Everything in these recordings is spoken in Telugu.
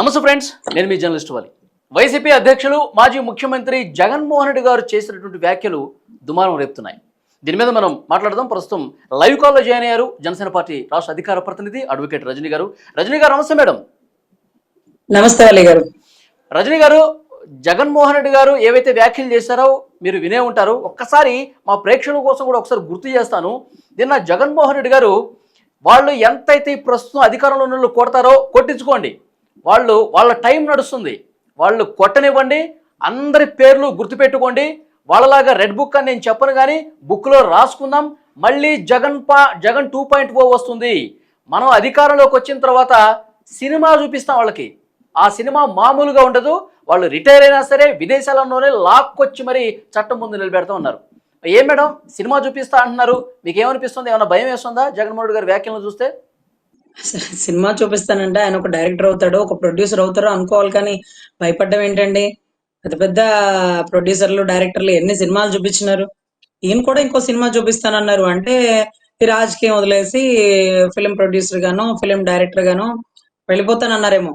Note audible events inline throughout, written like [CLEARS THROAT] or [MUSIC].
నమస్తే ఫ్రెండ్స్ నేను మీ జర్నలిస్ట్ వాలి. వైసీపీ అధ్యక్షులు మాజీ ముఖ్యమంత్రి జగన్మోహన్ రెడ్డి గారు చేసినటువంటి వ్యాఖ్యలు దుమారం రేపుతున్నాయి. దీని మీద మనం మాట్లాడదాం. ప్రస్తుతం లైవ్ కాల్లో జాయిన్ అయ్యారు జనసేన పార్టీ రాష్ట్ర అధికార ప్రతినిధి అడ్వకేట్ రజనీ గారు. రజనీ గారు నమస్తే మేడం. నమస్తే అలీ గారు. రజనీ గారు జగన్మోహన్ రెడ్డి గారు ఏవైతే వ్యాఖ్యలు చేశారో మీరు వినే ఉంటారు. ఒక్కసారి మా ప్రేక్షకుల కోసం కూడా ఒకసారి గుర్తు చేస్తాను. నిన్న జగన్మోహన్ రెడ్డి గారు వాళ్ళు ఎంతైతే ప్రస్తుతం అధికారంలో ఉన్న కొడతారో కొట్టించుకోండి. వాళ్ళు వాళ్ళ టైం నడుస్తుంది. వాళ్ళు కొట్టనివ్వండి అందరి పేర్లు గుర్తుపెట్టుకోండి. వాళ్ళలాగా రెడ్ బుక్ అని నేను చెప్పను కానీ బుక్లో రాసుకుందాం. మళ్ళీ జగన్ పా జగన్ టూ పాయింట్ ఓ వస్తుంది. మనం అధికారంలోకి వచ్చిన తర్వాత సినిమా చూపిస్తాం వాళ్ళకి. ఆ సినిమా మామూలుగా ఉండదు. వాళ్ళు రిటైర్ అయినా సరే విదేశాలలోనే లాక్కొచ్చి మరీ చట్టం ముందు నిలబెడతా ఉన్నారు. ఏం మేడం? సినిమా చూపిస్తా అంటున్నారు. మీకు ఏమనిపిస్తుంది ఏమైనా భయం వేస్తుందా? జగన్మోహన్ గారి వ్యాఖ్యలను చూస్తే? సినిమా చూపిస్తానంటే ఆయన ఒక డైరెక్టర్ అవుతాడు ఒక ప్రొడ్యూసర్ అవుతాడు అనుకోవాలి కానీ భయపడ్డం ఏంటండి? పెద్ద పెద్ద ప్రొడ్యూసర్లు డైరెక్టర్లు ఎన్ని సినిమాలు చూపించినారు? ఈయన కూడా ఇంకో సినిమా చూపిస్తానన్నారు. అంటే ఈ రాజకీయం వదిలేసి ఫిలిం ప్రొడ్యూసర్ గాను ఫిలిం డైరెక్టర్ గాను వెళ్ళిపోతానన్నారేమో.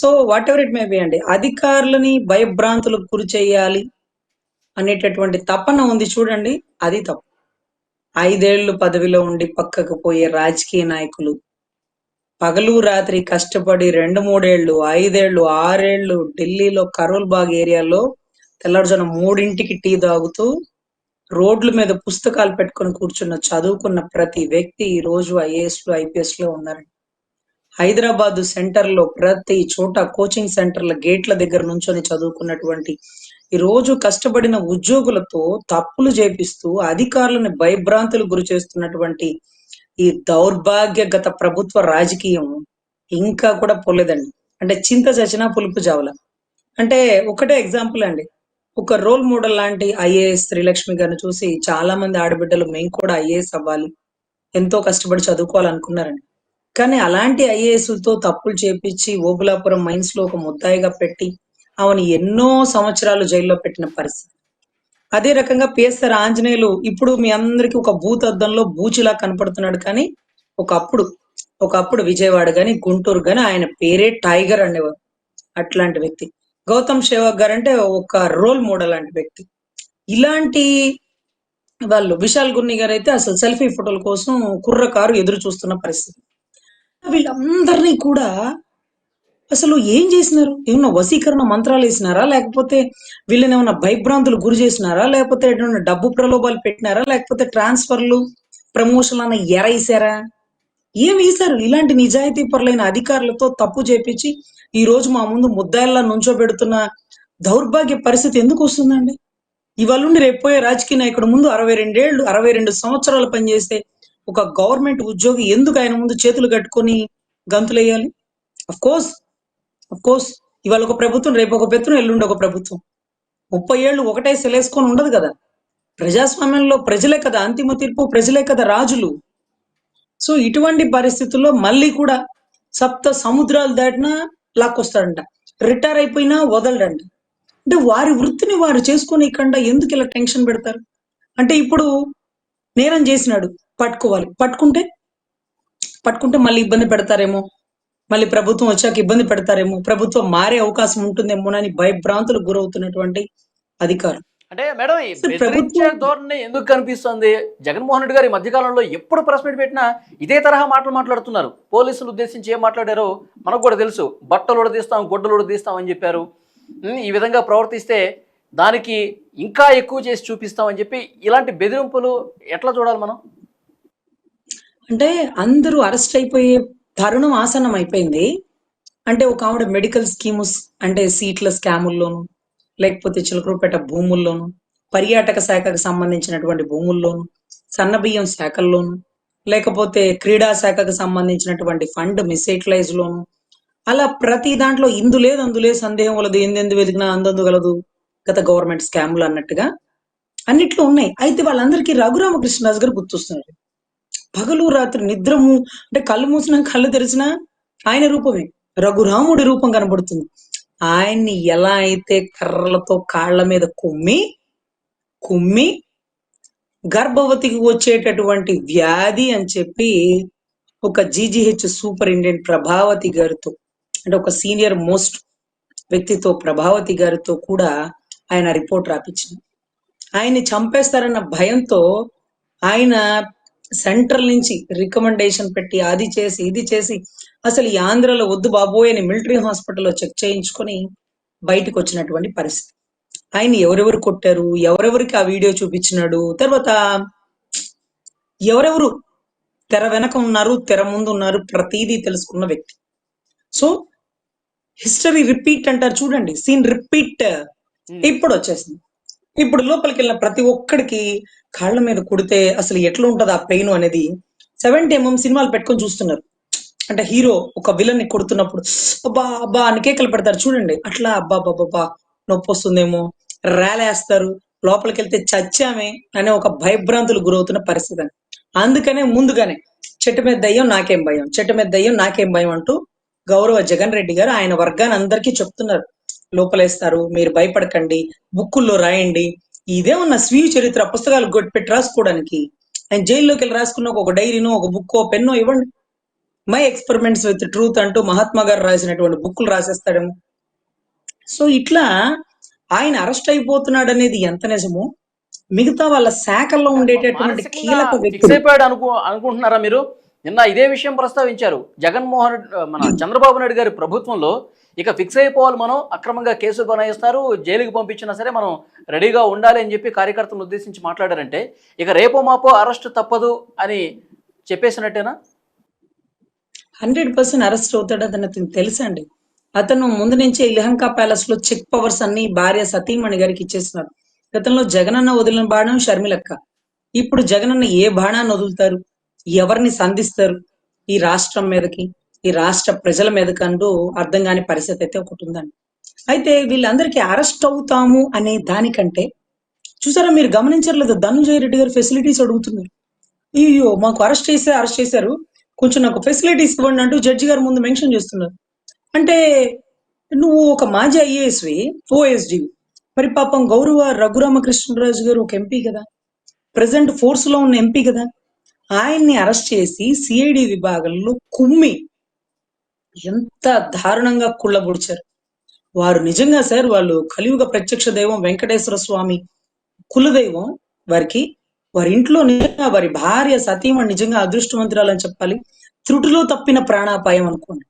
So whatever it may be అండి. అధికారులని భయభ్రాంతులకు గురి చేయాలి అనేటటువంటి తపన ఉంది చూడండి. అది తప్పు. ఐదేళ్ళు పదవిలో ఉండి పక్కకు పోయే రాజకీయ నాయకులు. పగలు రాత్రి కష్టపడి రెండు మూడేళ్ళు ఐదేళ్ళు ఆరేళ్ళు ఢిల్లీలో కరోల్ బాగ్ ఏరియాలో తెల్లవారుజామున మూడింటికి టీ తాగుతూ రోడ్ల మీద పుస్తకాలు పెట్టుకొని కూర్చున్న చదువుకున్న ప్రతి వ్యక్తి ఈ రోజు ఐఏఎస్లో ఐపీఎస్లో హైదరాబాద్ సెంటర్లో ప్రతి చోట కోచింగ్ సెంటర్ల గేట్ల దగ్గర నుంచొని చదువుకున్నటువంటి ఈ రోజు కష్టపడిన ఉద్యోగులతో తప్పులు చేపిస్తూ అధికారులను భయభ్రాంతులు గురి చేస్తున్నటువంటి ఈ దౌర్భాగ్య గత ప్రభుత్వ రాజకీయం ఇంకా కూడా పోలేదండి. అంటే చింత చచ్చినా పులుపు జావుల. అంటే ఒకటే ఎగ్జాంపుల్ అండి. ఒక రోల్ మోడల్ లాంటి ఐఏఎస్ శ్రీలక్ష్మి గారిని చూసి చాలా మంది ఆడబిడ్డలు మేము కూడా ఐఏఎస్ అవ్వాలి. ఎంతో కష్టపడి చదువుకోవాలనుకున్నారండి. కానీ అలాంటి ఐఏఎస్లతో తప్పులు చేపించి ఓబులాపురం మైన్స్లో ఒక ముద్దాయిగా పెట్టి ఆమెను ఎన్నో సంవత్సరాలు జైల్లో పెట్టిన పరిస్థితి. అదే రకంగా పిఎస్ఆర్ ఆంజనేయులు ఇప్పుడు మీ అందరికి ఒక భూతద్దంలో బూచిలా కనపడుతున్నాడు కానీ ఒకప్పుడు ఒకప్పుడు విజయవాడ గాని గుంటూరు గాని ఆయన పేరే టైగర్ అనేవారు. అట్లాంటి వ్యక్తి. గౌతమ్ సేవక్ గారు అంటే ఒక రోల్ మోడల్ లాంటి వ్యక్తి. ఇలాంటి వాళ్ళు విశాల్ గున్ని గారు అయితే అసలు సెల్ఫీ ఫోటోల కోసం కుర్రకారు ఎదురు చూస్తున్న పరిస్థితి. వీళ్ళందరినీ కూడా అసలు ఏం చేసినారు? ఏమన్నా వశీకరణ మంత్రాలు వేసినారా? లేకపోతే వీళ్ళని ఏమైనా భయభ్రాంతులు గురి చేసినారా? లేకపోతే ఏమైనా డబ్బు ప్రలోభాలు పెట్టినారా? లేకపోతే ట్రాన్స్ఫర్లు ప్రమోషన్లు అన్న ఎరైసారా? ఏం వేశారు? ఇలాంటి నిజాయితీ పరులైన అధికారులతో తప్పు చేపించి ఈ రోజు మా ముందు ముద్దాయిల్లా నుంచోబెడుతున్న దౌర్భాగ్య పరిస్థితి ఎందుకు వస్తుందండి? ఇవాళ నుండి రేపు రాజకీయ నాయకుడు ముందు అరవై రెండేళ్ళు అరవై రెండు సంవత్సరాలు పనిచేస్తే ఒక గవర్నమెంట్ ఉద్యోగి ఎందుకు ఆయన ముందు చేతులు కట్టుకొని గంతులేయాలి? అఫ్ కోర్స్ అఫ్ కోర్స్ ఇవాళ ఒక ప్రభుత్వం రేపు ఒక పెత్తనం ఎల్లుండి ఒక ప్రభుత్వం. ముప్పై ఏళ్ళు ఒకటే సెలేసుకొని ఉండదు కదా. ప్రజాస్వామ్యంలో ప్రజలే కదా అంతిమ తీర్పు ప్రజలే కదా రాజులు. సో ఇటువంటి పరిస్థితుల్లో మళ్ళీ కూడా సప్త సముద్రాలు దాటినా లాక్కొస్తాడంట. రిటైర్ అయిపోయినా వదలడంట. అంటే వారి వృత్తిని వారు చేసుకునేకుండా ఎందుకు ఇలా టెన్షన్ పెడతారు? అంటే ఇప్పుడు నేరం చేసినాడు. పట్టుకోవాలి. పట్టుకుంటే పట్టుకుంటే మళ్ళీ ఇబ్బంది పెడతారేమో. మళ్ళీ ప్రభుత్వం వచ్చాక ఇబ్బంది పెడతారేమో. ప్రభుత్వం మారే అవకాశం ఉంటుందేమోనని భయభ్రాంతులకు గురవుతున్నటువంటి అధికారులు అంటే మేడం బెదిరించే ప్రభుత్వం- ధోరణి ఎందుకు కనిపిస్తుంది? జగన్మోహన్ రెడ్డి గారు ఈ మధ్యకాలంలో ఎప్పుడు ప్రెస్ మీట్ పెట్టినా ఇదే తరహా మాటలు మాట్లాడుతున్నారు. పోలీసులు ఉద్దేశించి ఏం మాట్లాడారో మనకు కూడా తెలుసు. బట్టలు ఉడదీస్తాం గుడ్డలు ఉడదీస్తాం అని చెప్పారు. ఈ విధంగా ప్రవర్తిస్తే దానికి ఇంకా ఎక్కువ చేసి చూపిస్తామని చెప్పి ఇలాంటి బెదిరింపులు ఎట్లా చూడాలి మనం? అంటే అందరూ అరెస్ట్ అయిపోయే తరుణం ఆసన్నం అయిపోయింది. అంటే ఒక ఆవిడ మెడికల్ స్కీమ్స్ అంటే సీట్ల స్కాముల్లోను లేకపోతే చిలకరపేట భూముల్లోను పర్యాటక శాఖకు సంబంధించినటువంటి భూముల్లోను సన్నబియ్యం శాఖల్లోను లేకపోతే క్రీడా శాఖకు సంబంధించినటువంటి ఫండ్ మిస్యూటిలైజ్ లోను. అలా ప్రతి దాంట్లో ఇందు లేదు అందులే సందేహం వలదు ఎందెందు వెతికినా అందందు గలదు గత గవర్నమెంట్ స్కాములు అన్నట్టుగా. అన్నిట్లో ఉన్నాయి. అయితే వాళ్ళందరికీ రఘురామకృష్ణరాజు గారు గుర్తొస్తున్నారు. పగలు రాత్రి నిద్రము అంటే కళ్ళు మూసినా కళ్ళు తెరిచిన ఆయన రూపమే. రఘురాముడి రూపం కనబడుతుంది. ఆయన్ని ఎలా అయితే కర్రలతో కాళ్ళ మీద కుమ్మి కుమ్మి గర్భవతికి వచ్చేటటువంటి వ్యాధి అని చెప్పి ఒక జీజీహెచ్ సూపరింటెండెంట్ ప్రభావతి గారితో అంటే ఒక సీనియర్ మోస్ట్ వ్యక్తితో ప్రభావతి గారితో కూడా ఆయన రిపోర్ట్ రాపించింది. ఆయన్ని చంపేస్తారన్న భయంతో ఆయన సెంట్రల్ నుంచి రికమెండేషన్ పెట్టి అది చేసి ఇది చేసి అసలు ఈ ఆంధ్రలో వద్దు బాబోయ్ అని మిలిటరీ హాస్పిటల్లో చెక్ చేయించుకొని బయటకు వచ్చినటువంటి పరిస్థితి. ఆయన ఎవరెవరు కొట్టారు ఎవరెవరికి ఆ వీడియో చూపించినాడు తర్వాత ఎవరెవరు తెర వెనక ఉన్నారు తెర ముందు ఉన్నారు ప్రతిదీ తెలుసుకున్న వ్యక్తి. సో హిస్టరీ రిపీట్ అంటారు చూడండి సీన్ రిపీట్ ఇప్పుడు వచ్చేసింది ఇప్పుడు లోపలికి వెళ్ళిన ప్రతి ఒక్కడికి కాళ్ళ మీద కుడితే అసలు ఎట్లా ఉంటుంది ఆ పెయిన్ అనేది? సెవెంటీ ఎంఎం సినిమాలు పెట్టుకొని చూస్తున్నారు. అంటే హీరో ఒక విలన్ని కొడుతున్నప్పుడు అబ్బా అబ్బా అని కేకలు పెడతారు. చూడండి అట్లా అబ్బా అబ్బా నొప్పి వస్తుందేమో రేలేస్తారు లోపలికి వెళ్తే చచ్చామే అనే ఒక భయభ్రాంతులు గురవుతున్న పరిస్థితి అని అందుకనే ముందుగానే చెట్టు మీద దయ్యం నాకేం భయం చెట్టు మీద దయ్యం నాకేం భయం అంటూ గౌరవ జగన్ రెడ్డి గారు ఆయన వర్గాన్ని అందరికీ చెప్తున్నారు. లోపలేస్తారు మీరు భయపడకండి బుక్కుల్లో రాయండి. ఇదే ఉన్న స్వీయ చరిత్ర పుస్తకాలు పెట్టి రాసుకోవడానికి. ఆయన జైల్లోకి వెళ్ళి రాసుకున్న ఒక డైరీనో ఒక బుక్కో పెన్నో ఇవ్వండి. మై ఎక్స్పెరిమెంట్స్ విత్ ట్రూత్ అంటూ మహాత్మా గారు రాసినటువంటి బుక్కులు రాసేస్తాడేమో సో ఇట్లా ఆయన అరెస్ట్ అయిపోతున్నాడు అనేది ఎంత నిజమో మిగతా వాళ్ళ శాఖల్లో ఉండేటటువంటి కీలక అయిపోయాడు అనుకు అనుకుంటున్నారా మీరు? నిన్న ఇదే విషయం ప్రస్తావించారు. జగన్మోహన్ రెడ్డి మన [CLEARS THROAT] చంద్రబాబు నాయుడు గారి ప్రభుత్వంలో ఇక ఫిక్స్ అయిపోవాలి మనం అక్రమంగా కేసులు బనాయిస్తారు జైలుకి పంపించినా సరే మనం రెడీగా ఉండాలి అని చెప్పి కార్యకర్తలను ఉద్దేశించి మాట్లాడారంటే ఇక రేపో మాపో అరెస్ట్ తప్పదు అని చెప్పేసినట్టేనా? హండ్రెడ్ పర్సెంట్ అరెస్ట్ అవుతాడు అతను అతనికి తెలుసండి అతను ముందు నుంచే ఇలహంకా ప్యాలెస్లో చెక్ పవర్స్ అన్ని భార్య సతీమణి గారికి ఇచ్చేస్తున్నారు గతంలో జగనన్న వదిలిన బాణం షర్మిలక్క. ఇప్పుడు జగనన్న ఏ బాణాన్ని వదులుతారు? ఎవరిని సంధిస్తారు ఈ రాష్ట్రం మీదకి? ఈ రాష్ట్ర ప్రజల మీద కంటూ అర్థం కాని పరిస్థితి అయితే ఒకటి ఉందండి. అయితే వీళ్ళందరికీ అరెస్ట్ అవుతాము అనే దానికంటే చూసారా మీరు గమనించట్లేదు ధనుంజయ రెడ్డి గారు ఫెసిలిటీస్ అడుగుతున్నారు. అయ్యో మాకు అరెస్ట్ చేస్తే అరెస్ట్ చేశారు. కొంచెం నాకు ఫెసిలిటీస్ ఇవ్వండి అంటూ జడ్జి గారు ముందు మెన్షన్ చేస్తున్నారు. అంటే నువ్వు ఒక మాజీ ఐఏఎస్వి ఓఎస్డి మరి పాపం గౌరవ రఘురామకృష్ణరాజు గారు ఒక ఎంపీ కదా. ప్రజెంట్ ఫోర్స్లో ఉన్న ఎంపీ కదా. ఆయన్ని అరెస్ట్ చేసి సిఐడి విభాగంలో కుమ్మి ఎంత దారుణంగా కుళ్ళబుడిచారు. వారు నిజంగా సార్ వాళ్ళు కలియుగ ప్రత్యక్ష దైవం వెంకటేశ్వర స్వామి కులదైవం వారికి వారి ఇంట్లో నిజంగా వారి భార్య సతీమణి నిజంగా అదృష్టవంతురాలని చెప్పాలి. త్రుటిలో తప్పిన ప్రాణాపాయం అనుకోండి.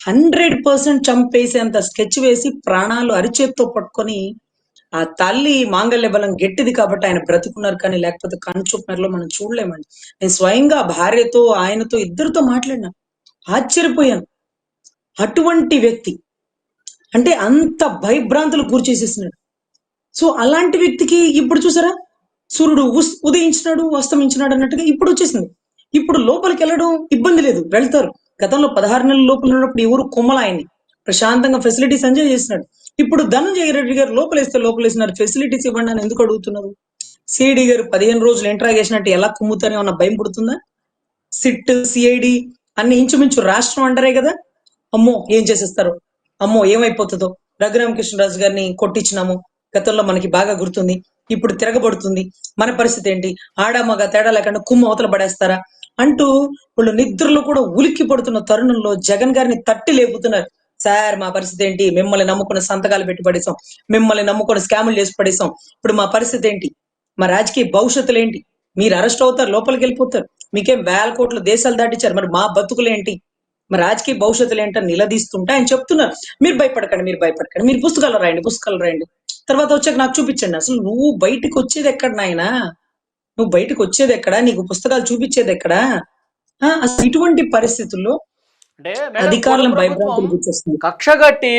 హండ్రెడ్ పర్సెంట్ చంపేసేంత స్కెచ్ వేసి ప్రాణాలు అరిచేత్తో పట్టుకొని ఆ తల్లి మాంగళ్య బలం గట్టిది కాబట్టి ఆయన బ్రతుకున్నారు కానీ లేకపోతే కనుచూపునర్లో మనం చూడలేమండి. నేను స్వయంగా భార్యతో ఆయనతో ఇద్దరితో మాట్లాడినా. ఆశ్చర్యపోయాను. అటువంటి వ్యక్తి. అంటే అంత భయభ్రాంతులు గురి చేసేసినాడు సో అలాంటి వ్యక్తికి ఇప్పుడు చూసారా? సూర్యుడు ఉస్- ఉదయించినాడు అస్తమించినాడు అన్నట్టుగా ఇప్పుడు వచ్చేసింది. ఇప్పుడు లోపలికి వెళ్ళడం ఇబ్బంది లేదు వెళ్తారు. గతంలో పదహారు నెలల లోపల ఉన్నప్పుడు ఎవరు కొమ్మల ప్రశాంతంగా ఫెసిలిటీస్ ఎంజాయ్ చేసినాడు ఇప్పుడు ధనంజయ రెడ్డి గారు లోపలేస్తే లోపలేసినారు ఫెసిలిటీస్ ఇవ్వండి అని ఎందుకు అడుగుతున్నారు? సిఐడి గారు పదిహేను రోజులు ఇంట్రాగేషన్ చేసినట్టు ఎలా కుమ్ముతారని ఉన్న భయం పుడుతుందా? సిట్ సిఐడి అన్ని ఇంచుమించు రాష్ట్రం అంటారే కదా? అమ్మో ఏం చేసేస్తారు? అమ్మో ఏమైపోతుందో? రఘురామకృష్ణరాజు గారిని కొట్టించినాము. గతంలో మనకి బాగా గుర్తుంది. ఇప్పుడు తిరగబడుతుంది. మన పరిస్థితి ఏంటి? ఆడ మగ తేడా లేకుండా కుమ్మ అవతల పడేస్తారా? అంటూ వాళ్ళు నిద్రలో కూడా ఉలిక్కి పడుతున్న తరుణంలో జగన్ గారిని తట్టి లేపుతున్నారు. సార్ మా పరిస్థితి ఏంటి? మిమ్మల్ని నమ్ముకుని సంతకాలు పెట్టి పడేసాం మిమ్మల్ని నమ్ముకుని స్కాములు చేసి పడేసాం ఇప్పుడు మా పరిస్థితి ఏంటి? మా రాజకీయ భవిష్యత్తులు ఏంటి? మీరు అరెస్ట్ అవుతారు లోపలికి వెళ్ళిపోతారు. మీకేం వేల కోట్ల దేశాలు దాటించారు మరి మా బతుకులు ఏంటి? మరి రాజకీయ భవిష్యత్తులు ఏంటని నిలదీస్తుంటే ఆయన చెప్తున్నారు మీరు భయపడకండి మీరు భయపడకండి మీరు పుస్తకాలు రాయండి పుస్తకాలు రాయండి. తర్వాత వచ్చాక నాకు చూపించండి. అసలు నువ్వు బయటికి వచ్చేది ఎక్కడ నాయనా? నువ్వు బయటకు వచ్చేది ఎక్కడ? నీకు పుస్తకాలు చూపించేది ఎక్కడ? ఇటువంటి పరిస్థితుల్లో అధికారులను కక్షగట్టి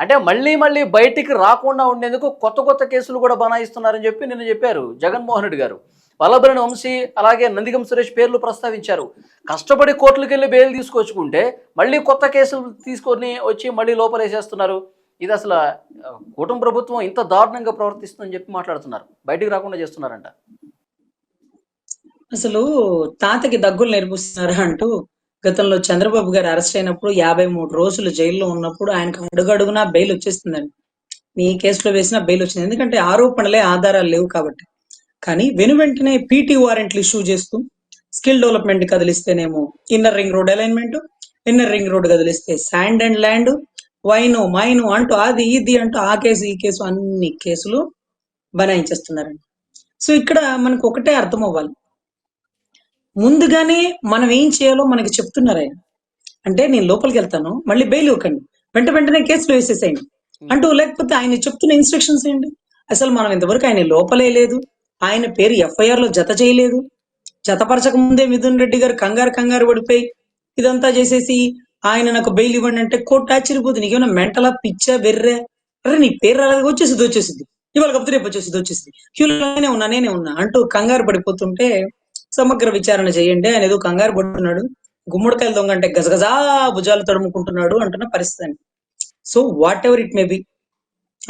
అంటే మళ్ళీ మళ్ళీ బయటికి రాకుండా ఉండేందుకు కొత్త కొత్త కేసులు కూడా బనాయిస్తున్నారని చెప్పి నిన్న చెప్పారు జగన్మోహన్ రెడ్డి గారు. వల్లభరణి వంశీ అలాగే నందిగం సురేష్ పేర్లు ప్రస్తావించారు. కష్టపడి కోర్టులకు వెళ్ళి బెయిల్ తీసుకొచ్చుకుంటే మళ్ళీ కొత్త కేసులు తీసుకొని వచ్చి మళ్ళీ లోపలేసేస్తున్నారు. ఇది అసలు కుటుంబ ప్రభుత్వం ఇంత దారుణంగా ప్రవర్తిస్తుందని చెప్పి మాట్లాడుతున్నారు. బయటికి రాకుండా చేస్తున్నారంట. అసలు తాతకి దగ్గులు నేర్పిస్తున్నారా అంటూ గతంలో చంద్రబాబు గారు అరెస్ట్ అయినప్పుడు యాభై మూడు రోజులు జైల్లో ఉన్నప్పుడు ఆయనకు అడుగడుగునా బెయిల్ వచ్చేస్తుందండి. మీ కేసులో వేసిన బెయిల్ వచ్చింది. ఎందుకంటే ఆరోపణలే ఆధారాలు లేవు కాబట్టి. కానీ వెను వెంటనే పీటీ వారెంట్లు ఇష్యూ చేస్తూ skill development కదిలిస్తేనేమో inner ring road alignment inner ring road కదిలిస్తే sand and land wine mine అంటూ అది ఇది అంటూ ఆ కేసు ఈ కేసు అన్ని కేసులు బనాయించేస్తున్నారండి. సో ఇక్కడ మనకు ఒకటే అర్థం అవ్వాలి ముందుగానే మనం ఏం చేయాలో మనకి చెప్తున్నారు. ఆయన అంటే నేను లోపలికి వెళ్తాను మళ్ళీ బెయిల్ ఇవ్వకండి. వెంట వెంటనే కేసులు వేసేసేయండి. అంటూ లేకపోతే ఆయన చెప్తున్న ఇన్స్ట్రక్షన్స్ ఏంటి? అసలు మనం ఇంతవరకు ఆయన లోపలే లేదు. ఆయన పేరు ఎఫ్ఐఆర్లో జత చేయలేదు. జతపరచక ముందే మిథున్ రెడ్డి గారు కంగారు కంగారు పడిపోయి ఇదంతా చేసేసి ఆయన నాకు బెయిల్ ఇవ్వండి అంటే కోర్టు ఆశ్చర్యపోతుంది. నీకేమైనా మెంటలా పిచ్చా బెర్రే అరే నీ పేరు రాలేదు వచ్చేసింది వచ్చేసింది. ఇవాళ కాకపోతే రేపు వచ్చేసింది వచ్చేసింది. క్యూలోనే ఉన్నా నేనే ఉన్నా అంటూ కంగారు పడిపోతుంటే సమగ్ర విచారణ చేయండి. ఆయన ఏదో కంగారు పడుతున్నాడు. గుమ్మడికాయలు దొంగ అంటే గజగజా భుజాలు తడుముకుంటున్నాడు అంటున్న పరిస్థితి అండి. So whatever it may be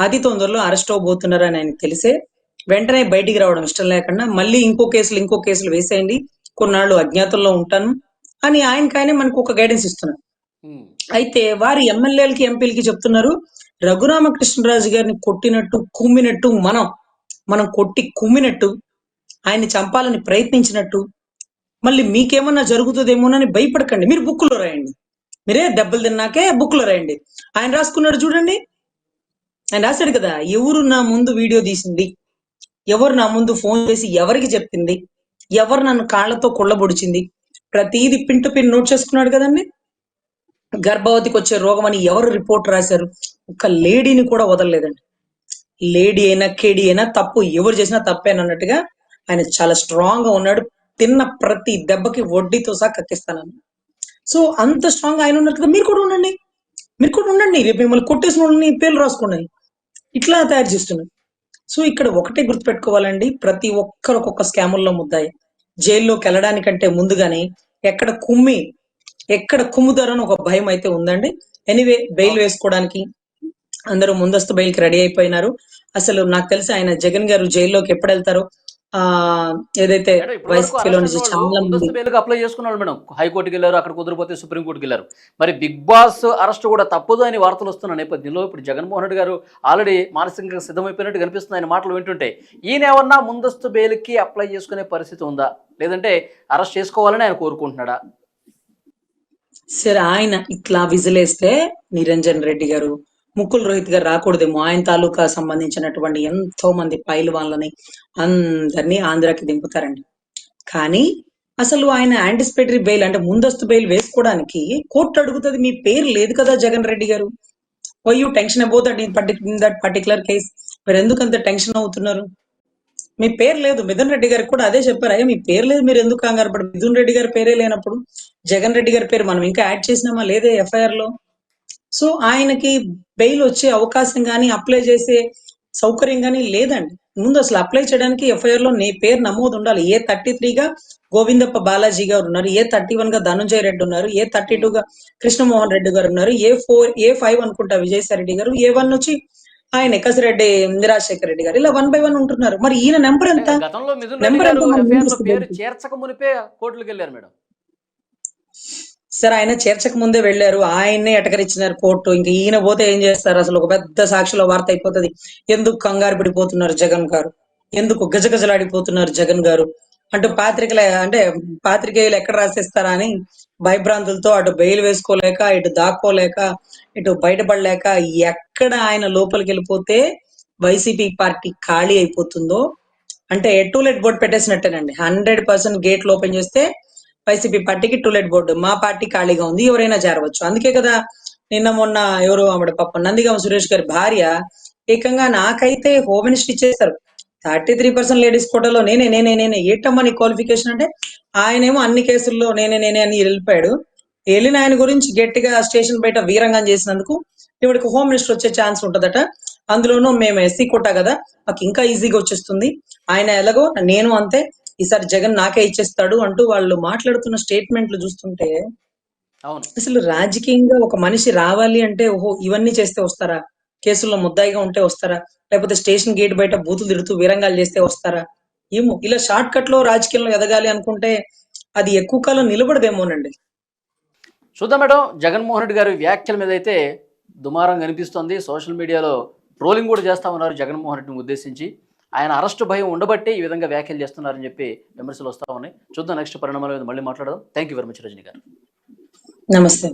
అతి తొందరలో అరెస్ట్ అవబోతున్నారు ఆయన ఆయనకు తెలిసే వెంటనే బయటికి రావడం ఇష్టం లేకుండా మళ్ళీ ఇంకో కేసులు ఇంకో కేసులు వేసేయండి. కొన్నాళ్ళు అజ్ఞాతంలో ఉంటాను అని ఆయనకాయనే మనకు ఒక గైడెన్స్ ఇస్తున్నారు. అయితే వారి ఎమ్మెల్యేలకి ఎంపీలకి చెప్తున్నారు రఘురామకృష్ణరాజు గారిని కొట్టినట్టు కుమ్మినట్టు మనం మనం కొట్టి కుమ్మినట్టు ఆయన్ని చంపాలని ప్రయత్నించినట్టు మళ్ళీ మీకేమన్నా జరుగుతుందేమోనని భయపడకండి. మీరు బుక్కులో రాయండి. మీరే దెబ్బలు తిన్నాకే బుక్కులో రాయండి. ఆయన రాసుకున్నాడు చూడండి. ఆయన రాశాడు కదా ఎవరు నా ముందు వీడియో తీసింది? ఎవరు నా ముందు ఫోన్ చేసి ఎవరికి చెప్పింది? ఎవరు నన్ను కాళ్ళతో కుళ్ళబొడిచింది? ప్రతిదీ పిన్ టు పిన్ నోట్ చేసుకున్నాడు కదండి. గర్భవతికి వచ్చే రోగం అని ఎవరు రిపోర్ట్ రాశారు? ఒక లేడీని కూడా వదలలేదండి. లేడీ అయినా కేడీ అయినా తప్పు ఎవరు చేసినా తప్పేనన్నట్టుగా ఆయన చాలా స్ట్రాంగ్గా ఉన్నాడు. తిన్న ప్రతి దెబ్బకి వడ్డీతో సహా కక్కిస్తానని. సో అంత స్ట్రాంగ్ ఆయన ఉన్నారు కదా మీరు కూడా ఉండండి. మీరు కూడా ఉండండి. రేపు మిమ్మల్ని కొట్టేసిన వాళ్ళని పేర్లు రాసుకోండి. ఇట్లా తయారు చేస్తున్నారు సో ఇక్కడ ఒకటే గుర్తుపెట్టుకోవాలండి ప్రతి ఒక్కరు ఒక్కొక్క స్కాముల్లో ముద్దాయి. జైల్లోకి వెళ్ళడానికంటే ముందుగానే ఎక్కడ కుమ్మి ఎక్కడ కుమ్ముతారని ఒక భయం అయితే ఉందండి. ఎనీవే బెయిల్ వేసుకోవడానికి అందరూ ముందస్తు బెయిల్కి రెడీ అయిపోయినారు. అసలు నాకు తెలిసి ఆయన జగన్ గారు జైల్లోకి ఎప్పుడు వెళ్తారో ఏదైతే అరెస్ట్ నుంచి చాలా మంది బెయిల్కి అప్లై చేసుకున్నాడు మేడం. హైకోర్టుకి వెళ్ళారు అక్కడ కుదిరిపోతే సుప్రీంకోర్టుకి వెళ్ళారు. మరి బిగ్ బాస్ అరెస్ట్ కూడా తప్పదు అని వార్తలు వస్తున్న నేపథ్యంలో ఇప్పుడు జగన్మోహన్ రెడ్డి గారు ఆల్రెడీ మానసికంగా సిద్ధమైపోయినట్టు కనిపిస్తుంది ఆయన మాటలు వింటుంటే ఈయన ఏమన్నా ముందస్తు బెయిల్కి అప్లై చేసుకునే పరిస్థితి ఉందా? లేదంటే అరెస్ట్ చేసుకోవాలని ఆయన కోరుకుంటున్నాడా? సరే ఆయన ఇట్లా విజిలేస్తే నిరంజన్ రెడ్డి గారు ముకుల్ రోహిత్ గారు రాకూడదేమో. ఆయన తాలూకా సంబంధించినటువంటి ఎంతో మంది పైలు వాళ్ళని అందరినీ ఆంధ్రాకి దింపుతారండి. కానీ అసలు ఆయన యాంటిసిపేటరీ బెయిల్ అంటే ముందస్తు బెయిల్ వేసుకోవడానికి కోర్టు అడుగుతుంది మీ పేరు లేదు కదా జగన్ రెడ్డి గారు. వై యూ టెన్షన్ అయిపోతాడు దట్ దట్ పర్టికులర్ కేస్ మీరు ఎందుకు అంత టెన్షన్ అవుతున్నారు? మీ పేరు లేదు. మిథున్ రెడ్డి గారికి కూడా అదే చెప్పారు. అయ్యా మీ పేరు లేదు. మీరు ఎందుకు కంగారు పడు మిథున్ రెడ్డి గారి పేరే లేనప్పుడు జగన్ రెడ్డి గారి పేరు మనం ఇంకా యాడ్ చేసినామా? లేదే ఎఫ్ఐఆర్లో? సో ఆయనకి బెయిల్ వచ్చే అవకాశం కానీ అప్లై చేసే సౌకర్యం కానీ లేదండి. ముందు అసలు అప్లై చేయడానికి ఎఫ్ఐఆర్లో నీ పేరు నమోదు ఉండాలి. ఏ థర్టీ త్రీగా గోవిందప్ప బాలాజీ గారు ఉన్నారు. ఏ థర్టీ వన్గా ధనుంజయ రెడ్డి ఉన్నారు. ఏ థర్టీ టూ గా కృష్ణమోహన్ రెడ్డి గారు ఉన్నారు. ఏ ఫోర్ ఏ ఫైవ్ అనుకుంటా విజయసాయి రెడ్డి గారు. ఏ వన్ వచ్చి ఆయన కసిరెడ్డి రాజశేఖర రెడ్డి గారు ఇలా వన్ బై వన్ ఉంటున్నారు. మరి ఈయన నెంబర్ ఎంత? నెంబర్ ఎంత? చేర్చక మునిపే కోర్టులకు వెళ్ళారు మేడం. సరే ఆయన చేర్చక ముందే వెళ్ళారు. ఆయన్నే ఎటకరిచ్చినారు కోర్టు. ఇంకా ఈయన పోతే ఏం చేస్తారు? అసలు ఒక పెద్ద సాక్షిలో వార్త అయిపోతుంది. ఎందుకు కంగారు పడిపోతున్నారు జగన్ గారు? ఎందుకు గజగజలాడిపోతున్నారు జగన్ గారు? అంటూ పాత్రికల అంటే పాత్రికేయులు ఎక్కడ రాసేస్తారా అని భయభ్రాంతులతో అటు బెయిల్ వేసుకోలేక ఇటు దాక్కోలేక ఇటు బయటపడలేక ఎక్కడ ఆయన లోపలికి వెళ్ళిపోతే వైసీపీ పార్టీ ఖాళీ అయిపోతుందో? అంటే టూలెట్ బోర్డు పెట్టేసినట్టేనండి. హండ్రెడ్ పర్సెంట్ గేట్లు ఓపెన్ చేస్తే వైసీపీ పార్టీకి టూలెట్ బోర్డు. మా పార్టీ ఖాళీగా ఉంది ఎవరైనా చేరవచ్చు. అందుకే కదా నిన్న మొన్న ఎవరు ఆవిడ పాప నందిగామ సురేష్ గారి భార్య ఏకంగా నాకైతే హోమ్ మినిస్టర్ ఇచ్చేస్తారు. థర్టీ త్రీ పర్సెంట్ లేడీస్ కోటలో నేనే నేనే నేనే. ఏటమ్మా నీ క్వాలిఫికేషన్ అంటే? ఆయనేమో అన్ని కేసుల్లో నేనే నేనే అని వెళ్ళిపోయాడు. వెళ్ళిన ఆయన గురించి గట్టిగా స్టేషన్ బయట వీరంగం చేసినందుకు ఇవిడికి హోమ్ మినిస్టర్ వచ్చే ఛాన్స్ ఉంటుందట. అందులోనూ మేము ఎస్సీ కోటా కదా మాకు ఇంకా ఈజీగా వచ్చేస్తుంది. ఆయన ఎలాగో నేను అంతే. ఈసారి జగన్ నాకే ఇచ్చేస్తాడు అంటూ వాళ్ళు మాట్లాడుతున్న స్టేట్మెంట్లు చూస్తుంటే అసలు రాజకీయంగా ఒక మనిషి రావాలి అంటే ఓహో ఇవన్నీ చేస్తే వస్తారా? కేసుల్లో ముద్దాయిగా ఉంటే వస్తారా? లేకపోతే స్టేషన్ గేట్ బయట బూతులు తిడుతూ వీరంగాలు చేస్తే వస్తారా? ఏమో ఇలా షార్ట్ కట్లో రాజకీయంలో ఎదగాలి అనుకుంటే అది ఎక్కువ కాలం నిలబడదేమోనండి. చూద్దాం మేడం జగన్మోహన్ రెడ్డి గారి వ్యాఖ్యల మీద అయితే దుమారం కనిపిస్తోంది. సోషల్ మీడియాలో ట్రోలింగ్ కూడా చేస్తా ఉన్నారు జగన్మోహన్ రెడ్డిని ఉద్దేశించి. ఆయన అరెస్టు భయం ఉండబట్టే ఈ విధంగా వ్యాఖ్యలు చేస్తున్నారని చెప్పి విమర్శలు వస్తూ ఉన్నాయి. చూద్దాం నెక్స్ట్ పరిణామాల మీద మళ్ళీ మాట్లాడదాం. Thank you very much Rajani గారు. నమస్తే.